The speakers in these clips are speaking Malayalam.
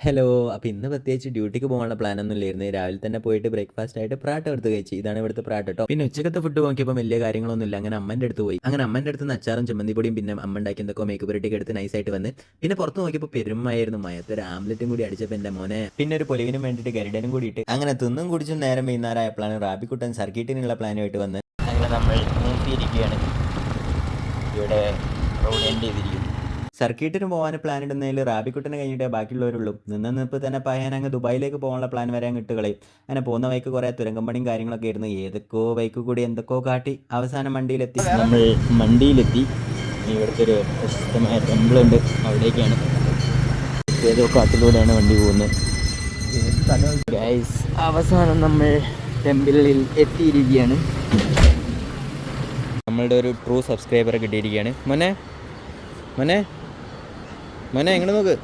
ഹലോ അപ്പോൾ ഇന്ന് പ്രത്യേകിച്ച് ഡ്യൂട്ടിക്ക് പോകാനുള്ള പ്ലാനൊന്നും ഇല്ലായിരുന്നു. രാവിലെ തന്നെ പോയിട്ട് ബ്രേക്ക്ഫാസ്റ്റ് ആയിട്ട് പ്രാട്ട എടുത്ത് കഴിച്ചു. ഇതാണ് ഇവിടുത്തെ പ്രാട്ട കേട്ടോ പിന്നെ ഉച്ചക്കത്തെ ഫുഡ് നോക്കിയപ്പോൾ വലിയ കാര്യങ്ങളൊന്നും ഇല്ല. അങ്ങനെ അമ്മന്റെ അടുത്ത് പോയി. അങ്ങനെ അമ്മന്റെ അടുത്ത് അച്ചാറും ചമ്മന്തിപ്പൊടിയും പിന്നെ അമ്മ ഉണ്ടാക്കി എന്തൊക്കെ മേക്കപ്പ് റെഡിയൊക്കെ എടുത്ത് നൈസായിട്ട് വന്ന് പിന്നെ പുറത്ത് നോക്കിയപ്പോൾ പെരുമായിരുന്നു മയത്ത് ഒരു ആംലെറ്റും കൂടി അടിച്ചപ്പോൾ എന്റെ മോനെ പിന്നെ ഒരു പൊലിവിനും വേണ്ടിയിട്ട് ഗരുഡനും കൂടിയിട്ട് അങ്ങനെ തിന്നും കുടിച്ചും നേരം വൈകുന്നേരമായപ്പോഴാണ് റാബിക്കുട്ടൻ സർക്കിട്ടിനുള്ള പ്ലാനുമായിട്ട് വന്ന് അങ്ങനെ നമ്മൾ നോക്കിയിരിക്കുകയാണ് ഇവിടെ റോഡ് എൻഡ് ചെയ്തിരിക്കുന്നു. സർക്കിട്ടിന് പോകാൻ പ്ലാൻ ഇടുന്നതിൽ റാബിക്കുട്ടിനെ കഴിഞ്ഞിട്ടേ ബാക്കിയുള്ളവരുള്ളൂ. നിന്ന് നിപ്പ് തന്നെ പയ്യാൻ അങ്ങ് ദുബായിലേക്ക് പോകാനുള്ള പ്ലാൻ വരെ അങ്ങ് ഇട്ടുകളയും അങ്ങനെ പോകുന്ന വൈക്ക് കുറേ പണിയും കാര്യങ്ങളൊക്കെ ആയിരുന്നു. ഏതൊക്കെയോ വൈക്ക് കൂടി എന്തൊക്കെയോ കാട്ടി അവസാനം വണ്ടിയിലെത്തി നമ്മൾ വണ്ടിയിലെത്തി ഇവിടുത്തെ ഒരു പ്രശസ്തമായ ടെമ്പിൾ ഉണ്ട്. അവിടേക്കാണ്. ഏതോ കാട്ടിലൂടെയാണ് വണ്ടി പോകുന്നത്. അവസാനം നമ്മൾ ടെമ്പിളിൽ എത്തിയിരിക്കുകയാണ്. നമ്മളുടെ ഒരു ട്രൂ സബ്സ്ക്രൈബർ കിട്ടിയിരിക്കുകയാണ്. മോനെ മോനെ. മോനെ എങ്ങനെ നോക്ക്.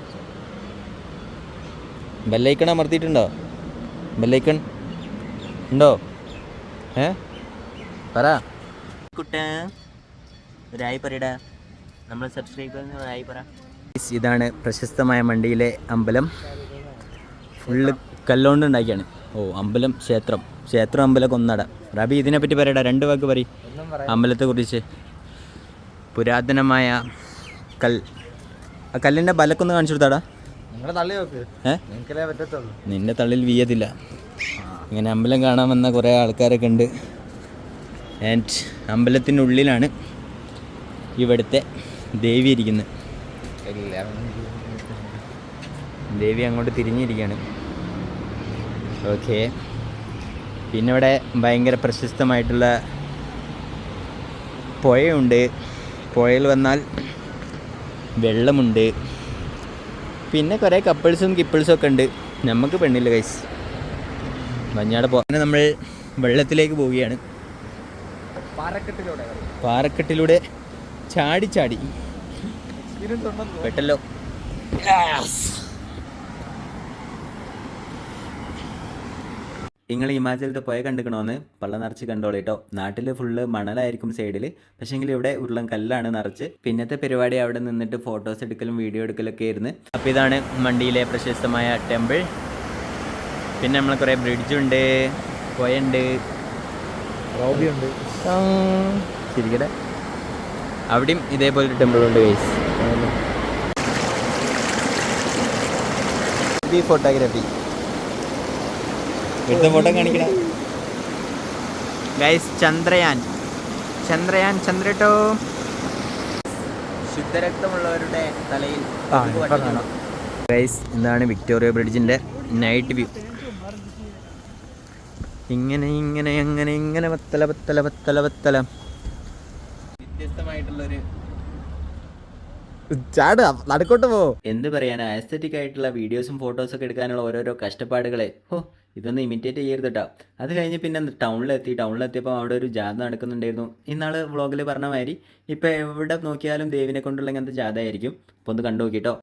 ബെല്ലൈക്കൺ അമർത്തിയിട്ടുണ്ടോ? ബെല്ലൈക്കൺ ഉണ്ടോ? ഏ? പറ. കുട്ട ഒരായി പറയടാ. നമ്മൾ സബ്സ്ക്രൈബ് ഒരായി പറ. ഇതാണ് പ്രശസ്തമായ മണ്ടിയിലെ അമ്പലം. ഫുള്ള് കല്ലുകൊണ്ട് ഉണ്ടാക്കിയാണ്. ഓ അമ്പലം ക്ഷേത്രം. ക്ഷേത്രം അമ്പലം കൊന്നട റബി ഇതിനെപ്പറ്റി പറയടാ. രണ്ട് വാക്ക് പറയും. അമ്പലത്തെ കുറിച്ച് പുരാതനമായ കൽ ആ കല്ലിന്റെ ബലക്കൊന്ന് കാണിച്ചു കൊടുത്താടാ നിന്റെ തള്ളിൽ വീയതില്ല ഇങ്ങനെ അമ്പലം കാണാൻ വന്ന കുറേ ആൾക്കാരൊക്കെ ഉണ്ട്. ആൻഡ് അമ്പലത്തിനുള്ളിലാണ് ഇവിടുത്തെ ദേവി ഇരിക്കുന്നത് ദേവി അങ്ങോട്ട് തിരിഞ്ഞിരിക്കുകയാണ് ഓക്കെ പിന്നെ ഇവിടെ ഭയങ്കര പ്രശസ്തമായിട്ടുള്ള പുഴയുണ്ട്. പുഴയിൽ വന്നാൽ വെള്ളമുണ്ട്. പിന്നെ കുറേ കപ്പിൾസും കിപ്പിൾസും ഒക്കെ ഉണ്ട്. നമുക്ക് പെണ്ണില്ല കൈസ് മഞ്ഞാട് പോ അങ്ങനെ നമ്മൾ വെള്ളത്തിലേക്ക് പോവുകയാണ്. പാറക്കെട്ടിലൂടെ. പാറക്കെട്ടിലൂടെ ചാടി ചാടി. പെട്ടല്ലോ. നിങ്ങൾ ഹിമാചലത്തെ പോയ കണ്ടുക്കണമെന്ന് പള്ള നിറച്ച് കണ്ടോളൂ കേട്ടോ നാട്ടിൽ ഫുള്ള് മണലായിരിക്കും സൈഡിൽ പക്ഷേങ്കിൽ ഇവിടെ ഉരുളൻ കല്ലാണ് നിറച്ച്. പിന്നത്തെ പരിപാടി അവിടെ നിന്നിട്ട് ഫോട്ടോസ് എടുക്കലും വീഡിയോ എടുക്കലൊക്കെ ആയിരുന്നു. അപ്പോൾ ഇതാണ് മണ്ടിയിലെ പ്രശസ്തമായ ടെമ്പിൾ പിന്നെ നമ്മൾ കുറേ ബ്രിഡ്ജുണ്ട് പുഴയുണ്ട്. റോബിയുണ്ട്. ശരിക്കട്ടെ അവിടെയും ഇതേപോലെ ടെമ്പിൾ ഉണ്ട് ഗൈസ് ഫോട്ടോഗ്രാഫി കാണിക്കണ. ഗൈസ് ചന്ദ്രയാൻ. ചന്ദ്രയാൻ ചന്ദ്രട്ടോ. ശുദ്ധരക്തമുള്ളവരുടെ തലയിൽ ഗൈസ് എന്താണ് വിക്ടോറിയ ബ്രിഡ്ജിന്റെ നൈറ്റ് വ്യൂ ഇങ്ങനെ ഇങ്ങനെ അങ്ങനെ ഇങ്ങനെ വത്തല വത്തല വത്തല വത്തല. വ്യത്യസ്തമായിട്ടുള്ളൊരു ചാട് നടക്കോട്ട് പോ. എന്ത് പറയാനാ ആസ്തറ്റിക് ആയിട്ടുള്ള വീഡിയോസും ഫോട്ടോസും ഒക്കെ എടുക്കാനുള്ള ഓരോരോ കഷ്ടപ്പാടുകളെ. ഓ ഇതൊന്നും ഇമിറ്റേറ്റ് ചെയ്യരുത് കേട്ടോ അത് കഴിഞ്ഞ് പിന്നെ ടൗണിലെത്തി ടൗണിലെത്തിയപ്പോൾ അവിടെ ഒരു ജാഥ നടക്കുന്നുണ്ടായിരുന്നു. ഇന്നാൾ വ്ളോഗിൽ പറഞ്ഞ മാതിരി ഇപ്പോൾ എവിടെ നോക്കിയാലും ദേവിനെ കൊണ്ടുള്ള ഇങ്ങനത്തെ ജാഥ ആയിരിക്കും അപ്പോൾ ഒന്ന് കണ്ടു നോക്കിട്ടോ.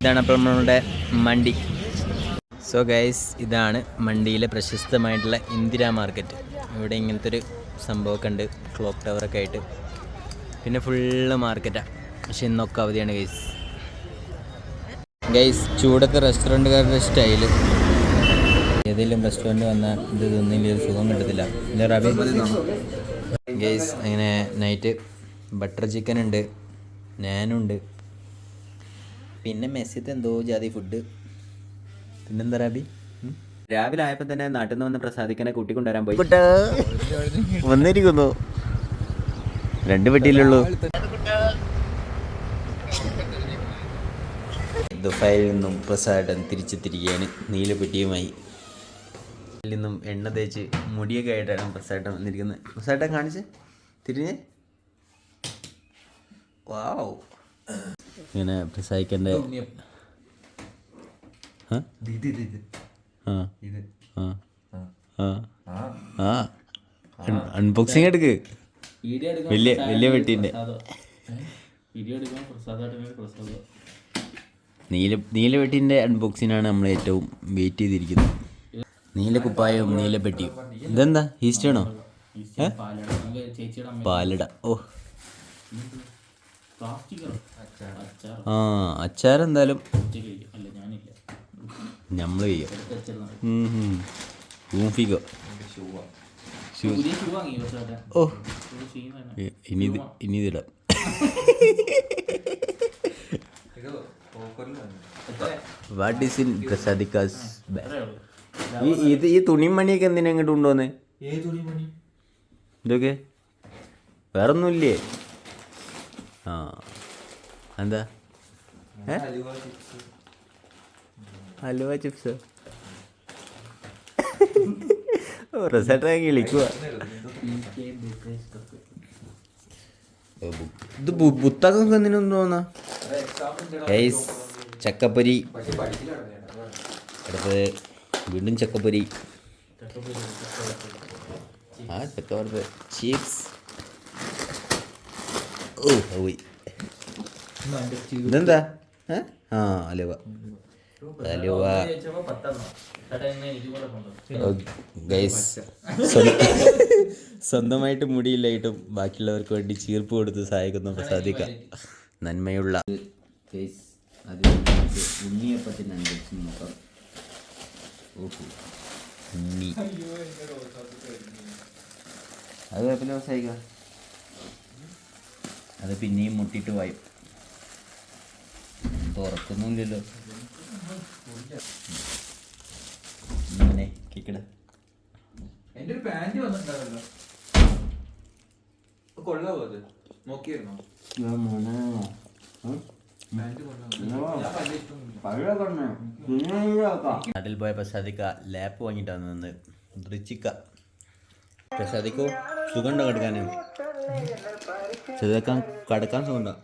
ഇതാണ് അപ്പോൾ നമ്മളുടെ മണ്ടി. സോ ഗൈസ് ഇതാണ് മണ്ടിയിലെ പ്രശസ്തമായിട്ടുള്ള ഇന്ദിര മാർക്കറ്റ്. ഇവിടെ ഇങ്ങനത്തെ ഒരു സംഭവമൊക്കെ ഉണ്ട്. ക്ലോക്ക് ടവറൊക്കെ ആയിട്ട്. പിന്നെ ഫുള്ള് മാർക്കറ്റാണ് പക്ഷെ ഇന്നൊക്കെ അവധിയാണ് ഗൈസ് ഗൈസ് ചൂടത്തെ റെസ്റ്റോറന്റുകാരുടെ സ്റ്റൈൽ ഏതെങ്കിലും റെസ്റ്റോറന്റ് വന്നാൽ ഇത് തിന്നില്ല ഒരു സുഖം കിട്ടത്തില്ല. ഇല്ല റബി? ഗൈസ് അങ്ങനെ നൈറ്റ് ബട്ടർ ചിക്കൻ ഉണ്ട് നാനുണ്ട്. പിന്നെ മെസ്സിത്തെ എന്തോ ജാതി ഫുഡ് പിന്നെന്താ റാബി? രാവിലെ ആയപ്പോൾ തന്നെ നാട്ടിൽ നിന്ന് വന്ന് പ്രസാദിക്കനെ കൂട്ടിക്കൊണ്ടുവരാൻ പോയി. വന്നിരിക്കുന്നു. രണ്ട് പെട്ടിയിലുള്ളൂ ദുബായിൽ നിന്നും പ്രസാദൻ തിരിച്ചെത്തിരിക്കുകയാണ് നീലപ്പെട്ടിയുമായി. നിന്നും എണ്ണ തേച്ച് മുടിയൊക്കെ ആയിട്ടാണ് പ്രസാദം വന്നിരിക്കുന്നത്. പ്രസാദം കാണിച്ച് തിരിഞ്ഞ്. വാവ്. ഇങ്ങനെ പ്രസാദിക്കേണ്ട അൺബോക്സിങ് എടുക്ക്. വലിയ വലിയ പെട്ടിന്റെ നീല നീല നീലവെട്ടിന്റെ അൺബോക്സിനാണ് നമ്മൾ ഏറ്റവും വെയിറ്റ് ചെയ്തിരിക്കുന്നത്. നീല കുപ്പായവും നീലപ്പെട്ടിയും ഇതെന്താ? ഈസ്റ്റ് ആണോ? ഏ? പാലട. ഓ. ആ അച്ചാരെന്തായാലും അല്ല ഞാനില്ല. നമ്മൾ ചെയ്യും ഊഫിക്കോ ഓ. ഇനി ഇനി ഇതിടാം. വാട്ട് ഈസ് ഇൻ പ്രസാദിക്കാസ് ഈ ഇത് ഈ തുണിമണിയൊക്കെ എന്തിനാ ഇങ്ങോട്ട് കൊണ്ടുവന്നേ? ഇതൊക്കെ? വേറെ ഒന്നുമില്ലേ ആ. എന്താ? ഹലുവ ചിപ്സ് ഇത് പുസ്തകമൊക്കെ എന്തിനൊന്നും തോന്നാ ചക്കപ്പൊരി. അടുത്തത് വീണ്ടും ചക്കപ്പൊരി. ആ ചക്കപ്പുറത്ത് ചീപ്സ് ഓ പോയി. ഇതെന്താ? ആ അലുവ. അലുവ. ഗൈസ് സ്വന്തമായിട്ട് മുടിയില്ലായിട്ടും ബാക്കിയുള്ളവർക്ക് വേണ്ടി ചീർപ്പ് കൊടുത്ത് സഹായിക്കുന്ന പ്രസാദിക്ക. നന്മയുള്ള. ഗൈസ് അത് ഉണ്ണിയപ്പത്തിന്റെ അൺബോക്സിങ് നോക്കാം. ഓഹോ ഉണ്ണി. അത് കുഴപ്പമില്ല സഹായിക്ക അത് പിന്നെയും മുട്ടിട്ട് വായും. തുറക്കുന്നില്ലല്ലോ ഇങ്ങനെ കേക്കട എന്റെ ഒരു പാന്റ് വന്നിട്ടുണ്ടാവല്ലോ കൊള്ളാവോ അത്? നോക്കിയിരുന്നോ? കൊള്ളാവോ നാട്ടിൽ പോയ പ്രസാദിക്ക ലാപ്പ് വാങ്ങിയിട്ടാണ് നിന്ന്. ദ്രിച്ചിക്ക പ്രസാദിക്കോ സുഖമുണ്ടോ കിടക്കാൻ ചെറുതാക്കാൻ കിടക്കാൻ സുഖമുണ്ടോ?